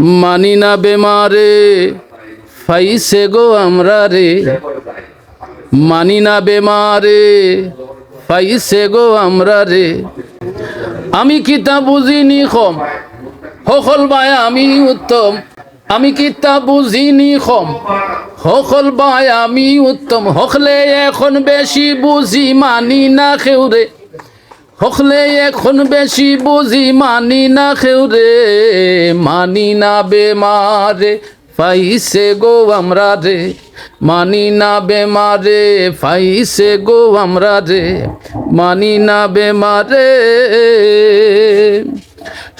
মানি না বেমারে, ফাইসে গো আমরা রে। মানি না বেমারে, ফাইসে গো আমরা রে। আমি কিতা বুঝিনি কম সকল বাই আমি উত্তম। আমি কিতা বুঝিনি কম সকল বাই আমি উত্তম। হকলে এখন বেশি বুঝি মানি না খেউরে। হকলে এখন বেশি বুঝি মানি না খেউরে মানি না বেমারে, ফাইসে গো আমরা রে, মানি না বেমারে, ফাইসে গো আমরা রে, মানি না বেমারে।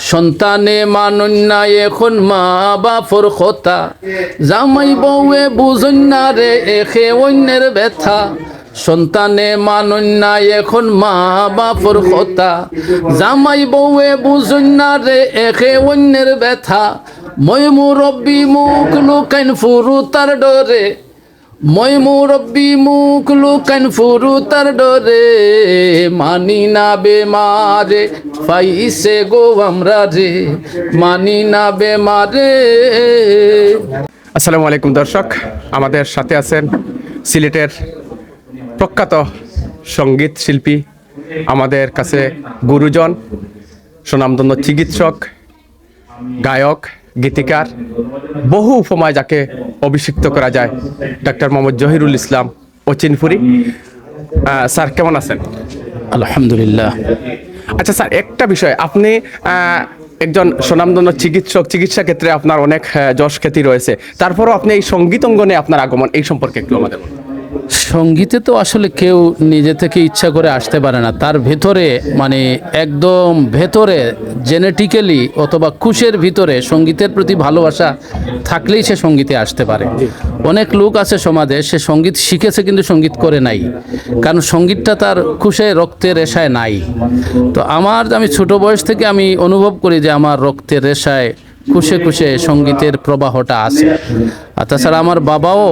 সন্তানে মানুন না এখন মা বাপর কথা, জামাই বউয়ে বুঝুন না রে এখে অন্যের ব্যথা সন্তানে মানুন না এখন মা বাপর কথা। জামাই বউয়ে বুঝুন না রে এখে অন্যের ব্যথা। মই মুরব্বী মুখ লুকাইন ফুরু তার ডরে। মই মুরব্বী মুখ লুকাইন ফুরু তার ডরে। মানি না বেমারে ফাইসে গো আমরা রে। মানি না বেমারে। আসসালামু আলাইকুম দর্শক, আমাদের সাথে আছেন সিলেটের প্রখ্যাত সংগীত শিল্পী আমাদের কাছে গুরুজন সুনামধন্য চিকিৎসক গায়ক গীতিকার বহু উপমায় যাকে অভিষিক্ত করা যায় ডাক্তার মোহাম্মদ জহিরুল ইসলাম অচিনপুরি স্যার কেমন আছেন? আলহামদুলিল্লাহ। আচ্ছা স্যার একটা বিষয়। আপনি একজন সুনামধন্য চিকিৎসক চিকিৎসা ক্ষেত্রে আপনার অনেক যশ খ্যাতি রয়েছে। তারপরও আপনি এই সংগীত অঙ্গনে আপনার আগমন এই সম্পর্কে একটু আমাদের বলুন। সঙ্গীতে তো আসলে কেউ নিজে থেকে ইচ্ছা করে আসতে পারে না। তার ভেতরে মানে একদম ভেতরে জেনেটিক্যালি অথবা খুশের ভিতরে সঙ্গীতের প্রতি ভালোবাসা থাকলেই সে সঙ্গীতে আসতে পারে। অনেক লোক আছে সমাজে সে সংগীত শিখেছে কিন্তু সংগীত করে নাই। কারণ সঙ্গীতটা তার খুশে রক্তের রেশায় নাই। তো আমার আমি ছোট বয়স থেকে আমি অনুভব করি যে আমার রক্তের রেশায় খুশে খুশে সঙ্গীতের প্রবাহটা আছে। আর তাছাড়া আমার বাবাও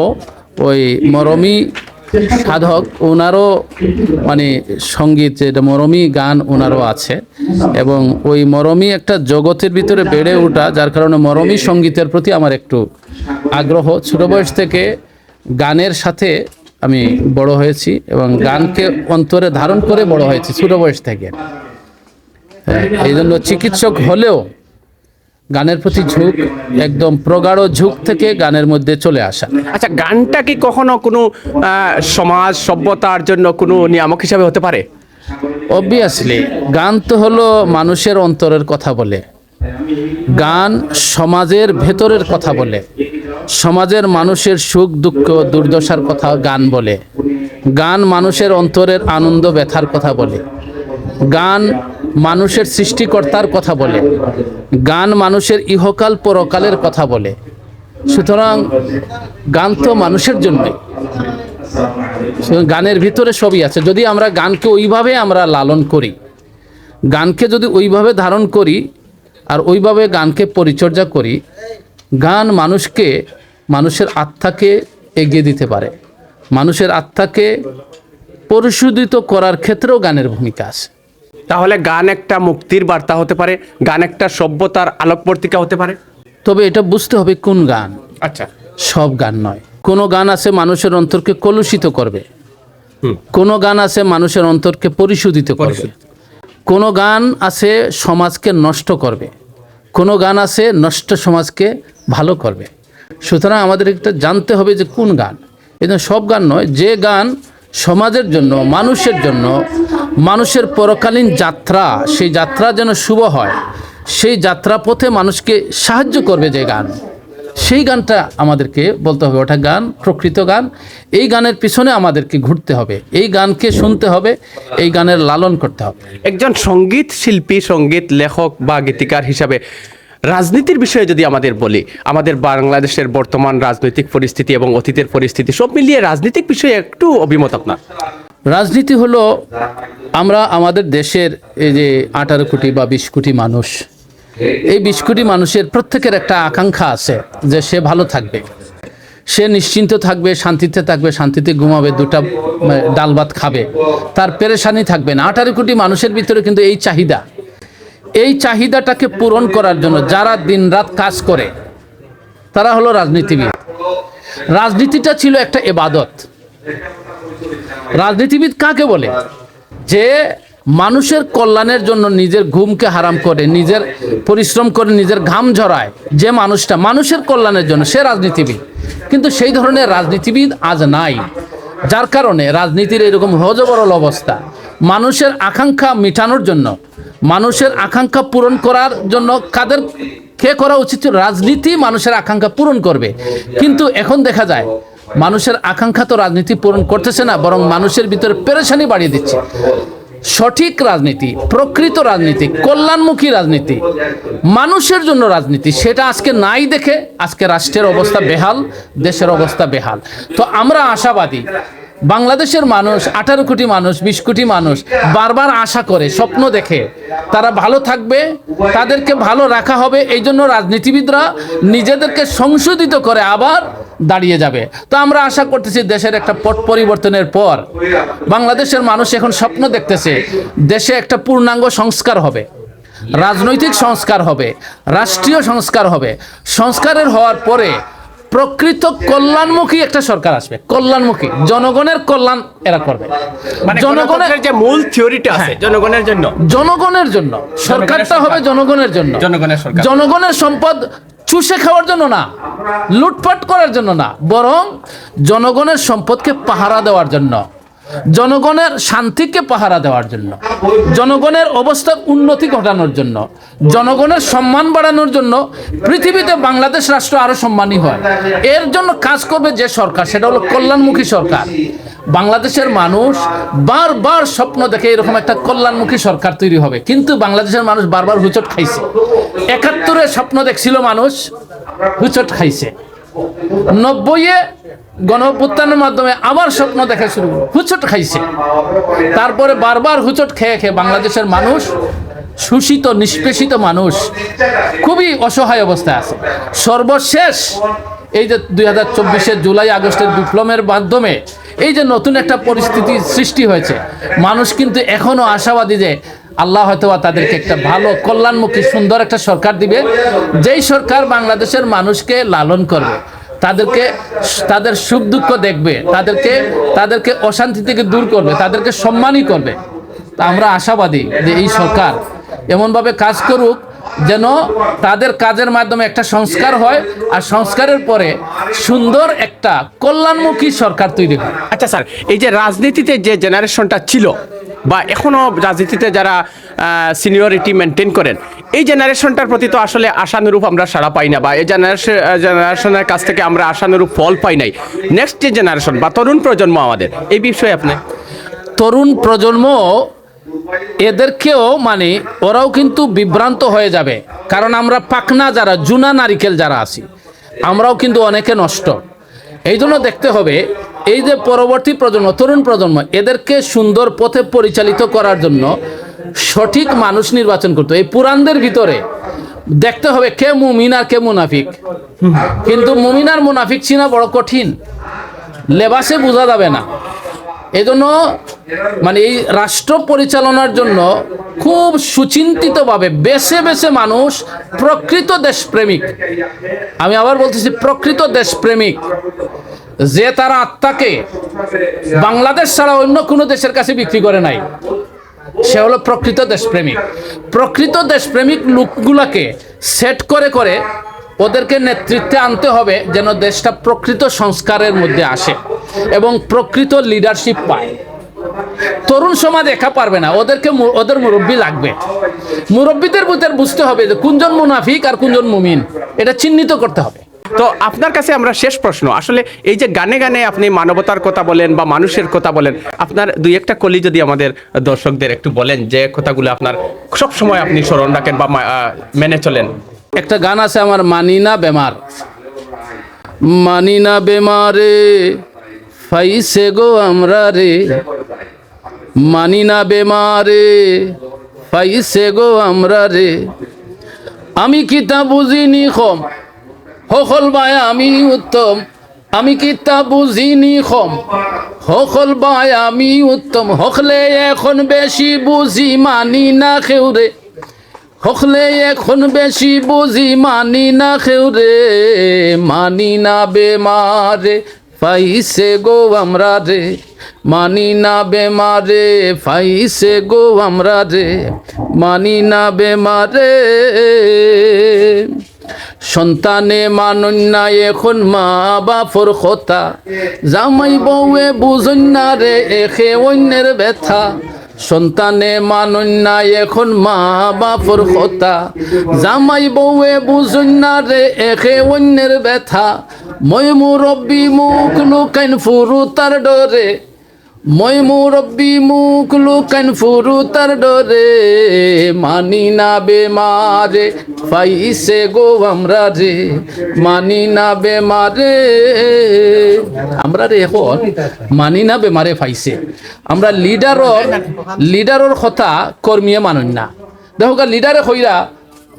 ওই মরমী সাধক, ওনারও মানে সংগীত, যেটা মরমী গান ওনারও আছে। এবং ওই মরমী একটা জগতের ভিতরে বেড়ে ওঠা, যার কারণে মরমী সঙ্গীতের প্রতি আমার একটু আগ্রহ। ছোট বয়স থেকে গানের সাথে আমি বড় হয়েছি এবং গানকে অন্তরে ধারণ করে বড় হয়েছি ছোট বয়স থেকে। এই জন্য চিকিৎসক হলেও গানের প্রতি ঝুঁক একদম প্রগাঢ় ঝুঁক থেকে গানের মধ্যে চলে আসা। আচ্ছা গানটা কি কখনো কোনো সমাজ সভ্যতার জন্য কোনো নিয়ামক হিসাবে হতে পারে? অবভিয়াসলি গান তো হলো মানুষের অন্তরের কথা বলে। গান সমাজের ভেতরের কথা বলে। সমাজের মানুষের সুখ দুঃখ দুর্দশার কথা গান বলে। গান মানুষের অন্তরের আনন্দ ব্যথার কথা বলে। গান মানুষের সৃষ্টিকর্তার কথা বলে। গান মানুষের ইহকাল পরকালের কথা বলে। সুতরাং গান তো মানুষের জন্যই। গানের ভিতরে সবই আছে। যদি আমরা গানকে ওইভাবে আমরা লালন করি, গানকে যদি ওইভাবে ধারণ করি আর ওইভাবে গানকে পরিচর্যা করি, গান মানুষকে মানুষের আত্মাকে এগিয়ে দিতে পারে। মানুষের আত্মাকে পরিশোধিত করার ক্ষেত্রেও গানের ভূমিকা আছে। তাহলে গান একটা মুক্তির বার্তা হতে পারে গান একটা সভ্যতার আলোকবর্তিকা হতে পারে। তবে এটা বুঝতে হবে কোন গান। আচ্ছা। সব গান নয়। কোনো গান আছে মানুষের অন্তরকে কলুষিত করবে। কোনো গান আছে মানুষের অন্তরকে পরিশোধিত করবে। কোনো গান আছে সমাজকে নষ্ট করবে। কোনো গান আছে নষ্ট সমাজকে ভালো করবে। সুতরাং আমাদের একটা জানতে হবে যে কোন গান। এটা সব গান নয় যে গান সমাজের জন্য, মানুষের জন্য, মানুষের পরকালীন যাত্রা, সেই যাত্রা যেন শুভ হয়, সেই যাত্রা পথে মানুষকে সাহায্য করবে যে গান। সেই গানটা আমাদেরকে বলতে হবে, ওটা গান, প্রকৃত গান। এই গানের পিছনে আমাদেরকে ঘুরতে হবে, এই গানকে শুনতে হবে, এই গানের লালন করতে হবে। একজন সংগীত শিল্পী, সংগীত লেখক বা গীতিকার হিসাবে রাজনীতির বিষয়ে যদি আমাদের বলি, আমাদের বাংলাদেশের বর্তমান রাজনৈতিক পরিস্থিতি এবং অতীতের পরিস্থিতি, সব মিলিয়ে রাজনৈতিক বিষয়ে একটু অভিমত আপনার। রাজনীতি হলো আমরা আমাদের দেশের এই যে আঠারো কোটি বা বিশ কোটি মানুষ, এই বিশ কোটি মানুষের প্রত্যেকের একটা আকাঙ্ক্ষা আছে যে সে ভালো থাকবে। সে নিশ্চিন্ত থাকবে, শান্তিতে থাকবে, শান্তিতে ঘুমাবে, দুটা ডাল ভাত খাবে, তার পেরেশানি থাকবে না। আঠারো কোটি মানুষের ভিতরে কিন্তু এই চাহিদা এই চাহিদাটাকে পূরণ করার জন্য যারা দিনরাত কাজ করে, তারা হলো রাজনীতিবিদ। রাজনীতিটা ছিল একটা এবাদত। রাজনীতিবিদ কাকে বলে? যে মানুষের কল্যাণের জন্য নিজের ঘুমকে হারাম করে, নিজের পরিশ্রম করে, নিজের ঘাম ঝরায় যে মানুষটা। মানুষের কল্যাণের জন্য সে রাজনীতিবিদ। কিন্তু সেই ধরনের রাজনীতিবিদ আজ নাই। যার কারণে রাজনীতির এরকম হজবরল অবস্থা। মানুষের আকাঙ্ক্ষা মিটানোর জন্য মানুষের আকাঙ্ক্ষা পূরণ করার জন্য কাদের কে করা উচিত? রাজনীতি মানুষের আকাঙ্ক্ষা পূরণ করবে। কিন্তু এখন দেখা যায়, মানুষের আকাঙ্ক্ষা তো রাজনীতি পূরণ করতেছে না, বরং মানুষের ভিতরে পেরেশানি বাড়িয়ে দিচ্ছে। সঠিক রাজনীতি, প্রকৃত রাজনীতি, কল্যাণমুখী রাজনীতি, মানুষের জন্য রাজনীতি, সেটা আজকে নাই দেখে আজকে রাষ্ট্রের অবস্থা বেহাল, দেশের অবস্থা বেহাল। তো আমরা আশাবাদী বাংলাদেশের মানুষ, আঠারো কোটি মানুষ, বিশ কোটি মানুষ বারবার আশা করে, স্বপ্ন দেখে। তারা ভালো থাকবে, তাদেরকে ভালো রাখা হবে, এই জন্য রাজনীতিবিদরা নিজেদেরকে সংশোধিত করে আবার দাঁড়িয়ে যাবে। তো আমরা আশা করতেছি দেশের একটা পট পরিবর্তনের পর বাংলাদেশের মানুষ এখন স্বপ্ন দেখতেছে, দেশে একটা পূর্ণাঙ্গ সংস্কার হবে, রাজনৈতিক সংস্কার হবে, রাষ্ট্রীয় সংস্কার হবে। সংস্কারের হওয়ার পরে প্রকৃত কল্যাণমুখী একটা সরকার আসবে। কল্যাণমুখী। জনগণের কল্যাণ এরা করবে। মানে জনগণের যে মূল থিওরিটা আছে জনগণের জন্য। জনগণের জন্য। সরকারটা হবে জনগণের জন্য। জনগণের সরকার। জনগণের সম্পদ চুষে খাওয়ার জন্য না লুটপাট করার জন্য না বরং জনগণের সম্পদকে পাহারা দেওয়ার জন্য। জনগণের শান্তিকে পাহারা দেওয়ার জন্য, জনগণের অবস্থার উন্নতি ঘটানোর জন্য, জনগণের সম্মান বাড়ানোর জন্য পৃথিবীতে বাংলাদেশ রাষ্ট্র আরও সম্মানী হয়। এর জন্য কাজ করবে যে সরকার, সেটা হলো কল্যাণমুখী সরকার। বাংলাদেশের মানুষ বারবার স্বপ্ন দেখে এরকম একটা কল্যাণমুখী সরকার তৈরি হবে, কিন্তু বাংলাদেশের মানুষ বারবার হুচট খাইছে। একাত্তরে স্বপ্ন দেখছিল মানুষ হুচট খাইছে। নব্বইয়ে গণ অভ্যুত্থানের মাধ্যমে আবার স্বপ্ন দেখা শুরু করল। হুচট খাইছে। তারপরে বারবার হুচট খেয়ে খেয়ে বাংলাদেশের মানুষ, শোষিত, নিষ্পেষিত মানুষ, খুবই অসহায় অবস্থায় আছে। সর্বশেষ এই যে দুই হাজার চব্বিশের জুলাই, আগস্টের বিপ্লবের মাধ্যমে এই যে নতুন একটা পরিস্থিতি সৃষ্টি হয়েছে, মানুষ কিন্তু এখনও আশাবাদী যে আল্লাহ হয়তো তাদেরকে একটা ভালো, কল্যাণমুখী, সুন্দর একটা সরকার দিবে। যেই সরকার বাংলাদেশের মানুষকে লালন করবে তাদেরকে তাদের সুখ দুঃখ দেখবে, তাদেরকে তাদেরকে অশান্তি থেকে দূর করবে, তাদেরকে সম্মানই করবে। তা আমরা আশাবাদী যে এই সরকার এমনভাবে কাজ করুক যেন তাদের কাজের মাধ্যমে একটা সংস্কার হয় আর সংস্কারের পরে সুন্দর একটা কল্যাণমুখী সরকার তৈরি হয়। আচ্ছা স্যার, এই যে রাজনীতিতে যে জেনারেশনটা ছিল বা এখনও রাজনীতিতে যারা সিনিয়রিটি মেনটেন করেন এই জেনারেশনটার প্রতি তো আসলে আশানুরূপ আমরা সাড়া পাই না বা এই জেনারেশন জেনারেশনের কাছ থেকে আমরা আশানুরূপ ফল পাই নাই। নেক্সট যে জেনারেশন বা তরুণ প্রজন্ম আমাদের, এই বিষয়ে আপনি? তরুণ প্রজন্ম এদেরকেও মানে ওরাও কিন্তু বিভ্রান্ত হয়ে যাবে। কারণ আমরা পাকনা যারা, জুনা নারিকেল যারা আছি, আমরাও কিন্তু অনেকে নষ্ট। এই জন্য দেখতে হবে, এই যে পরবর্তী প্রজন্ম, তরুণ প্রজন্ম, এদেরকে সুন্দর পথে পরিচালিত করার জন্য সঠিক মানুষ নির্বাচন করতো এই পুরাণদের ভিতরে দেখতে হবে কে মুমিন আর কে মুনাফিক। কিন্তু মুমিন আর মুনাফিক চিনা বড় কঠিন। লেবাসে বোঝা যাবে না। এজন্য মানে এই রাষ্ট্র পরিচালনার জন্য খুব সুচিন্তিতভাবে বেছে বেছে মানুষ প্রকৃত দেশপ্রেমিক। আমি আবার বলতেছি প্রকৃত দেশপ্রেমিক। যে তারা আত্মাকে বাংলাদেশ ছাড়া অন্য কোনো দেশের কাছে বিক্রি করে নাই। সে হলো প্রকৃত দেশপ্রেমিক। প্রকৃত দেশপ্রেমিক লোকগুলাকে সেট করে করে ওদেরকে নেতৃত্বে আনতে হবে যেন দেশটা প্রকৃত সংস্কারের মধ্যে আসে এবং প্রকৃত লিডারশিপ পায়। তরুণ সমাজ একা পারবে না, ওদেরকে ওদের মুরব্বী লাগবে। মুরব্বীদের বুঝতে হবে যে কোনজন মুনাফিক আর কোনজন মুমিন, এটা চিহ্নিত করতে হবে। তো আপনার কাছে আমরা শেষ প্রশ্ন। আসলে এই যে গানে গানে আপনি মানবতার কথা বলেন বা মানুষের কথা বলেন, আপনার দুই একটা কলি যদি আমাদের দর্শকদের একটু বলেন যে কথাগুলো আপনার সব সময় আপনি স্মরণ রাখেন বা মেনে চলেন। একটা গান আছে আমার, মানি না বেমার। মানি না বেমারে, ফাইসে গো আমরা রে। মানি না বেমারে, ফাইসে গো আমরা রে। আমি কি তা বুঝিনি কম। সকল বাই আমি উত্তম, আমি কি তা বুঝিনি কম সকল বাই আমি উত্তম হকলে এখন বেশি বুঝি মানি না খেউরে হকলে এখন বেশি বুঝি মানি না খেউ রে, মানি না বেমারে, ফাইসে গো আমরা রে। মানি না বেমারে, ফাইসে গো আমরা রে। মানি না বেমারে। সন্তানে মানুন না এখন মা বাপর কথা। জামাই বউয়ে বুঝন না রে এখে অন্যের ব্যথা। সন্তানে মানুন না এখন মা বাপর কথা। জামাই বউয়ে বুঝন না রে এখে অন্যের ব্যথা। মই মুরব্বী মুখ লুকাইন ফুরু তার ডরে। মই মুরব্বী মুখ লুকাইন ফুরু তার ডরে, মানি না বেমারে পাইছে গো আমরা রে, মানি না বেমারে। আমরা রে এখন, মানি না বেমারে পাইছে আমরা লিডারর লিডারর কথা কর্মীয়ে মানুন না। দেখো লিডারে কইরা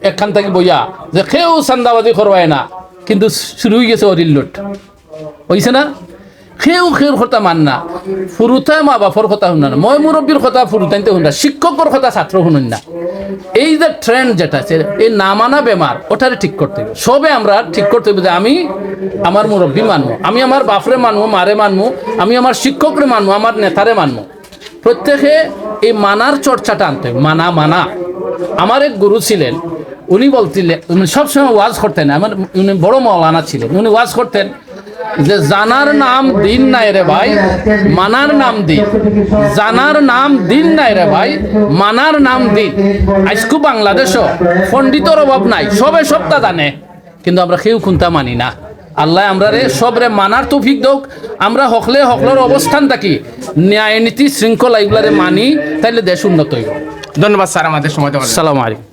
একখান থাকি বইয়া যে কেউ চান্দাবাজি করবায় না, কিন্তু শুরু হয়ে গেছে অরিল্লট হইছে না? সেও সেউর কথা মান না। ফুৰুতাই মা বাপৰ কথা শুনা মই মুৰব্বীৰ কথা ফুৰুতাইতে শুনা। শিক্ষকৰ কথা ছাত্র শুনুন না। এই যে ট্রেন্ড যেটা আছে, এই না মানা বেমার ওটারে ঠিক করতে হবে সবে আমরা ঠিক করতে হবে যে আমি আমার মুরব্বী মানবো আমি আমার বাপরে মানবো মারে মানবো আমি আমার শিক্ষকরে মানবো আমার নেতারে মানবো প্রত্যেকে এই মানার চর্চাটা আনতে মানা মানা। আমার এক গুরু ছিলেন, উনি বলছিলেন উনি সবসময় ওয়াজ করতেন আমার, উনি বড় মৌলানা ছিলেন। উনি ওয়াজ করতেন যে জানার নাম দিন নাই রে ভাই মানার নাম দিন। জানার নাম দিন নাই রে ভাই মানার নাম দিন। আজকু বাংলাদেশও পণ্ডিতর অভাব নাই সবে সবটা জানে। কিন্তু আমরা কেউ খুনতা মানি না। আল্লাহ আমরা রে সবরে মানার তৌফিক দোক। আমরা হকলে হকলের অবস্থান থাকি। ন্যায় নীতি শৃঙ্খলা এগুলারে মানি তাইলে দেশ উন্নত হইব। ধন্যবাদ স্যার আমাদের সময় দেওয়ার সালাম আলাইকুম।